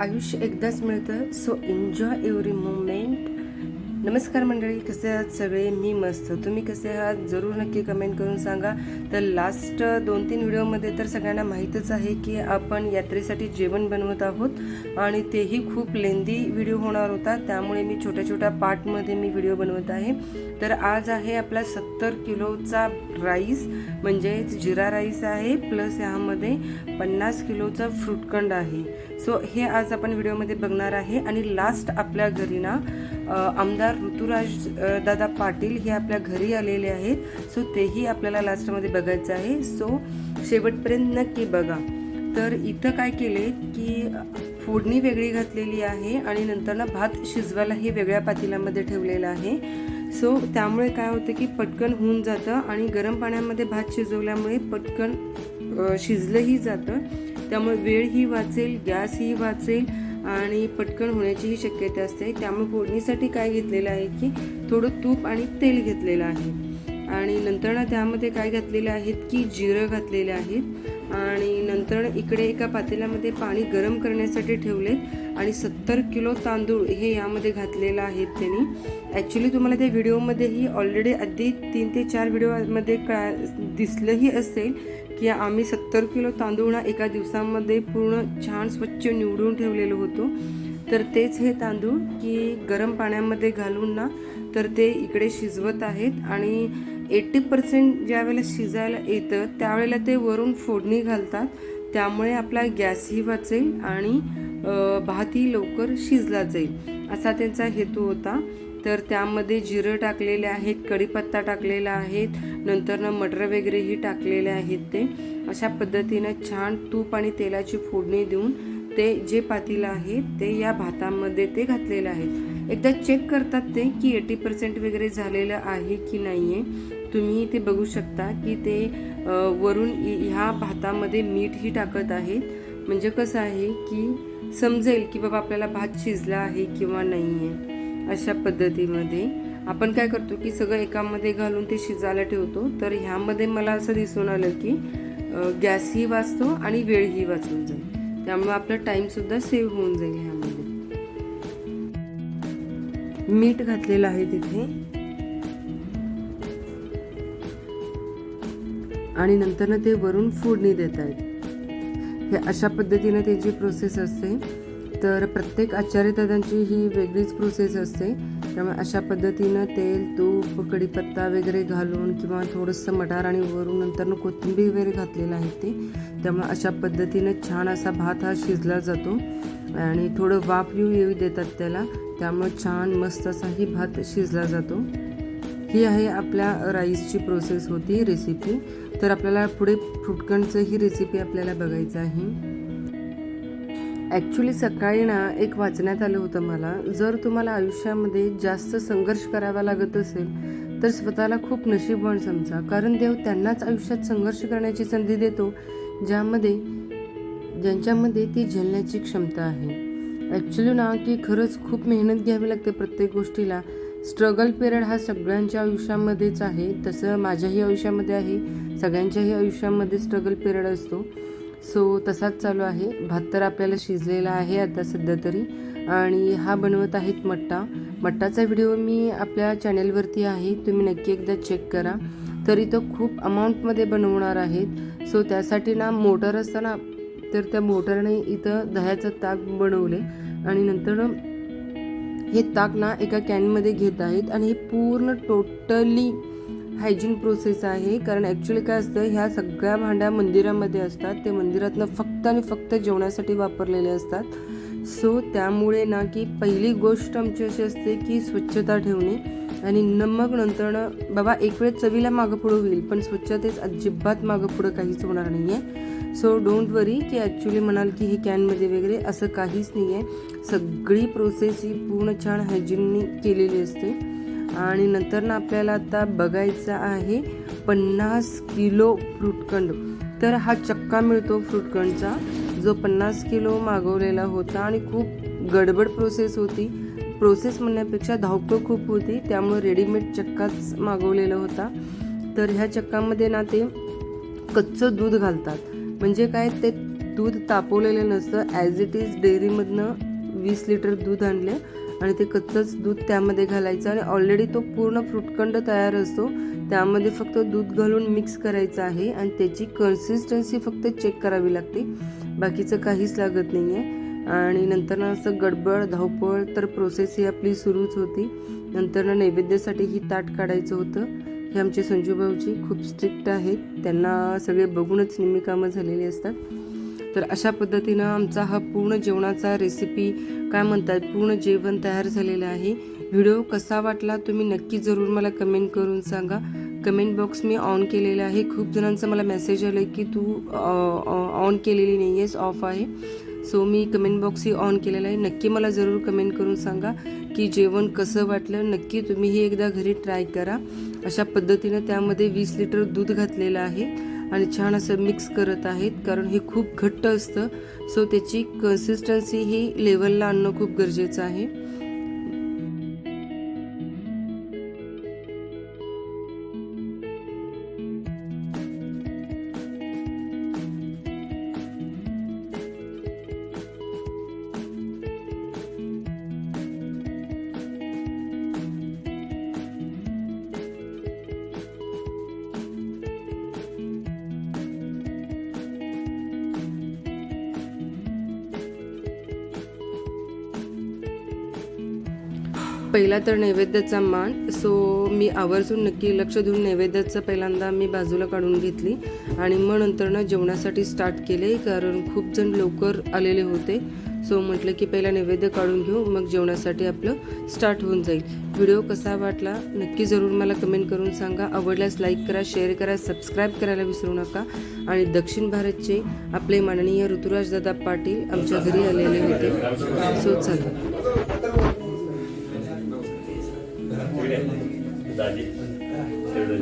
आयुष्य एकदाच मिळतं सो एन्जॉय एव्हरी मोमेंट नमस्कार मंडळी कसे आहात सगळे? मी मस्त. तुम्ही कसे आहात? जरूर नक्की कमेंट करून सांगा. तर लास्ट दोन तीन व्हिडिओमध्ये तर सगळ्यांना माहीतच आहे की आपण यात्रेसाठी जेवण बनवत आहोत आणि तेही खूप लेंदी व्हिडिओ होणार होता. त्यामुळे मी छोट्या छोट्या पार्टमध्ये मी व्हिडिओ बनवत आहे. तर आज आहे आपला सत्तर किलोचा राईस म्हणजेच जिरा राईस आहे प्लस ह्यामध्ये पन्नास किलोचा फ्रुटकंड आहे. सो हे आज आपण व्हिडिओमध्ये बघणार आहे. आणि लास्ट आपल्या घरी ना आमदार ऋतुराज दादा पाटील हे आपल्या घरी आलेले आहेत. सो तेही आपल्याला लास्टमध्ये बघायचं आहे. सो शेवटपर्यंत नक्की बघा. तर इथं काय केले की फोडणी वेगळी घातलेली आहे आणि नंतर ना भात शिजवायला हे वेगळ्या पातेल्यामध्ये ठेवलेलं आहे. सो त्यामुळे काय होतं की पटकन होऊन जातं आणि गरम पाण्यामध्ये भात शिजवल्यामुळे पटकन शिजलंही जातं. त्यामुळे वेळही वाचेल गॅसही वाचेल. आणि पटकन होण्याचीही शक्यता असते. त्यामुळे फोडणीसाठी काय घेतलेलं आहे की थोडं तूप आणि तेल घेतलेलं आहे. आणि नंतर ना त्यामध्ये काय घातलेलं आहेत की जिरं घातलेले आहेत आणि नंतर इकडे एका पातेल्यामध्ये पाणी गरम करण्यासाठी ठेवलेत आणि सत्तर किलो तांदूळ हे यामध्ये घातलेलं आहेत त्यांनी. ॲक्च्युली तुम्हाला त्या व्हिडिओमध्येही ऑलरेडी आधी तीन ते चार व्हिडिओमध्ये का दिसलंही असेल. की आम्ही सत्तर किलो तांदूळ ना एका दिवसामध्ये पूर्ण छान स्वच्छ निवडून ठेवलेलो होतो. तर तेच हे तांदूळ की गरम पाण्यामध्ये घालून ना तर ते इकडे शिजवत आहेत आणि एट्टी पर्सेंट ज्यावेळेला शिजायला येतं त्यावेळेला ते वरून फोडणी घालतात. त्यामुळे आपला गॅसही वाचेल आणि भातही लवकर शिजला जाईल असा त्यांचा हेतू होता. तर त्यामध्ये जिरं टाकलेले आहेत कढीपत्ता टाकलेला आहेत नंतरनं मटर वगैरेही टाकलेले आहेत ते. अशा पद्धतीनं छान तूप आणि तेलाची फोडणी देऊन ते जे पातीलं आहे ते या भातामध्ये ते घातलेलं आहे. एकदा चेक करतात ते की एटी पर्सेंट वगैरे झालेलं आहे की नाही आहे तुम्ही ते बघू शकता की ते वरून ह्या भातामध्ये मीठही टाकत आहेत. म्हणजे कसं आहे की समजेल की बाबा आपल्याला भात शिजला आहे किंवा नाही आहे अशा पद्धतीमध्ये. आपण काय करतो की सगळं एकामध्ये घालून ते शिजायला ठेवतो. तर ह्यामध्ये मला असं दिसून आलं की गॅसही वाचतो आणि वेळही वाचून जाईल. त्यामुळे आपला टाईमसुद्धा सेव्ह होऊन जाईल ह्यामध्ये. मीठ घातलेलं आहे तिथे. आणि नंतर ते वरून फोडणी देत आहेत हे अशा पद्धतीने त्याची प्रोसेस असते तर प्रत्येक आचार्यदादांची ही वेगळीच प्रोसेस असते. त्यामुळे अशा पद्धतीनं तेल तूप कढीपत्ता वगैरे घालून किंवा थोडंसं मटार आणि वरून नंतर कोथिंबीर वगैरे घातलेलं आहे ते. त्यामुळे अशा पद्धतीनं छान असा भात हा शिजला जातो आणि थोडं वाफ येऊ येऊ देतात त्याला. त्यामुळे छान मस्त असाही भात शिजला जातो. ही आहे आपल्या राईसची प्रोसेस होती रेसिपी तर आपल्याला पुढे फ्रुटकंडचं ही रेसिपी आपल्याला बघायचं आहे. ॲक्च्युली सकाळी ना एक वाचण्यात आलं होतं मला. जर तुम्हाला आयुष्यामध्ये जास्त संघर्ष करावा लागत असेल तर स्वतःला खूप नशीबवान समजा. कारण देव त्यांनाच आयुष्यात संघर्ष करण्याची संधी देतो ज्यामध्ये ज्यांच्यामध्ये ती झेलण्याची क्षमता आहे. ॲक्च्युली ना की खरंच खूप मेहनत घ्यावी लागते प्रत्येक गोष्टीला. स्ट्रगल पिरियड हा सगळ्यांच्या आयुष्यामध्येच आहे. तसं माझ्याही आयुष्यामध्ये आहे. सगळ्यांच्याही आयुष्यामध्ये स्ट्रगल पिरियड असतो. सो तसाच चालू आहे. भात तर आपल्याला शिजलेला आहे आता सध्या तरी. आणि हा बनवत आहेत मट्टा. मट्टाचा व्हिडिओ मी आपल्या चॅनेलवरती आहे. तुम्ही नक्की एकदा चेक करा. तर इथं खूप अमाऊंटमध्ये बनवणार आहेत. सो त्यासाठी ना मोटर असताना तर त्या मोटरने इथं दह्याचं ताक बनवले. आणि नंतर हे ताक ना एका कॅनमध्ये घेत आहेत. आणि हे पूर्ण टोटली हायजीन प्रोसेस आहे. कारण ॲक्च्युली काय असतं ह्या सगळ्या भांड्या मंदिरामध्ये असतात. ते मंदिरातनं फक्त आणि फक्त जेवणासाठी वापरलेले असतात. सो त्यामुळे ना की पहिली गोष्ट आमची अशी असते की स्वच्छता ठेवणे. आणि न मग नंतरनं बाबा एक वेळ चवीला मागं पुढं होईल पण स्वच्छतेच अजिबात मागं पुढं काहीच होणार नाही आहे सो डोंट वरी की ॲक्च्युली म्हणाल की हे कॅनमध्ये वगैरे असं काहीच नाही आहे सगळी प्रोसेस ही पूर्ण छान हायजीननी केलेली असते. आणि नंतर ना आपल्याला आता बघायचा आहे पन्नास किलो फ्रूटखंड तर हा चक्का मिळतो फ्रूटखंडचा जो पन्नास किलो मागवलेला होता आणि खूप गडबड प्रोसेस होती. प्रोसेस म्हणण्यापेक्षा धावपळ खूप होती. त्यामुळे रेडीमेड चक्काच मागवलेला होता. तर ह्या चक्कामध्ये ना ते कच्चं दूध घालतात. म्हणजे काय? ते दूध तापवलेलं नसतं. ॲज इट इज डेअरीमधनं वीस लिटर दूध आणलं. आणि ते कच्चंच दूध त्यामध्ये घालायचं आणि ऑलरेडी तो पूर्ण फ्रुटखंड तयार असतो. त्यामध्ये फक्त दूध घालून मिक्स करायचं आहे आणि त्याची कन्सिस्टन्सी फक्त चेक करावी लागते. बाकीचं काहीच लागत नाही आहे आणि नंतर ना असं गडबड धावपळ तर प्रोसेस ही आपली सुरूच होती. नंतर ना नैवेद्यासाठी ही ताट काढायचं होतं. हे आमचे संजूबाऊजी खूप स्ट्रिक्ट आहेत. त्यांना सगळे बघूनच निम्मी कामं झालेली असतात. तर अशा पद्धतीनं आमचा हा पूर्ण जेवणाचा रेसिपी काय म्हणतात पूर्ण जेवण तयार झालेलं आहे. व्हिडिओ कसा वाटला तुम्ही नक्की जरूर मला कमेंट करून सांगा. कमेंट बॉक्स मी ऑन केलेलं आहे. खूप जणांचा मला मेसेज आला की तू ऑन केलेली नाही आहेस ऑफ आहे. सो मी कमेंट बॉक्सही ऑन केलेला आहे. नक्की मला जरूर कमेंट करून सांगा की जेवण कसं वाटलं. नक्की तुम्हीही एकदा घरी ट्राय करा. अशा पद्धतीनं त्यामध्ये वीस लिटर दूध घातलेलं आहे. आणि छान असं मिक्स करत आहेत. कारण हे खूप घट्ट असतं. सो त्याची कन्सिस्टन्सी ही लेवलला आणणं खूप गरजेचं आहे. पहिला तर नैवेद्याचा मान सो मी आवर्जून नक्की लक्ष देऊन नैवेद्याचं पहिल्यांदा मी बाजूला काढून घेतली आणि मग नंतर ना जेवणासाठी स्टार्ट केले कारण खूप जण लवकर आलेले होते. सो म्हटलं की पहिला नैवेद्य काढून घेऊ मग जेवणासाठी आपलं स्टार्ट होऊन जाईल. व्हिडिओ कसा वाटला नक्की जरूर मला कमेंट करून सांगा. आवडल्यास लाईक करा शेअर करा सबस्क्राईब करायला विसरू नका. आणि दक्षिण भारतचे आपले माननीय ऋतुराज दादा पाटील आमच्या घरी आलेले होते. सो चला.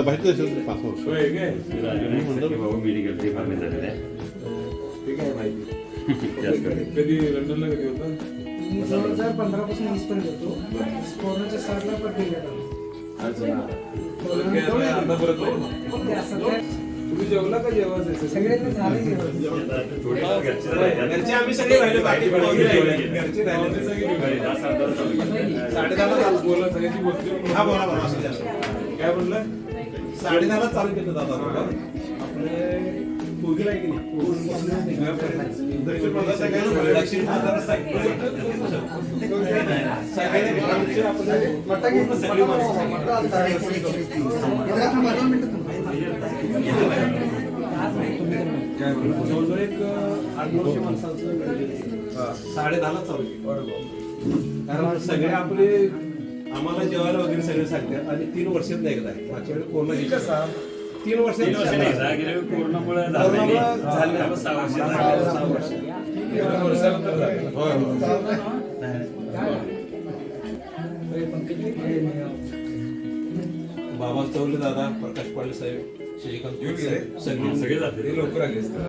बाहेर आहे असेल पाच वर्ष काय मेडिकल डिपार्टमेंट झालेलं आहे ते काय माहिती कधी लंडनला कधी होता दोन हजार पंधरा पासून वीस पर्यंत होतो कोरोनाच्या तुम्ही जेवला का जेवायचं घरची आम्ही सगळे राहिले बाकी. घरचे राहिले. साडेदहाला बोला सगळ्यांची गोष्टी हा बोला बोला. काय म्हणलं साडेदहाला चालू केलं दादा. आपले पूर्वीला आहे की नाही? सगळ्यांना- जवळजवळ एक आठ नऊशे माणसांचं साडेदहाला चालू केलं कारण सगळे आपले आम्हाला जेवायला वगैरे सगळे सांगतात आणि तीन वर्षात एकदा आहे. मागच्या वेळी कोरोना ही तीन वर्ष नाही, सहा कोरोनामुळे झालं. वर्ष बाबा चौले दादा प्रकाश पाटील साहेब. श्रीकांत येऊन गेले? साहेब, सगळे सगळे जाते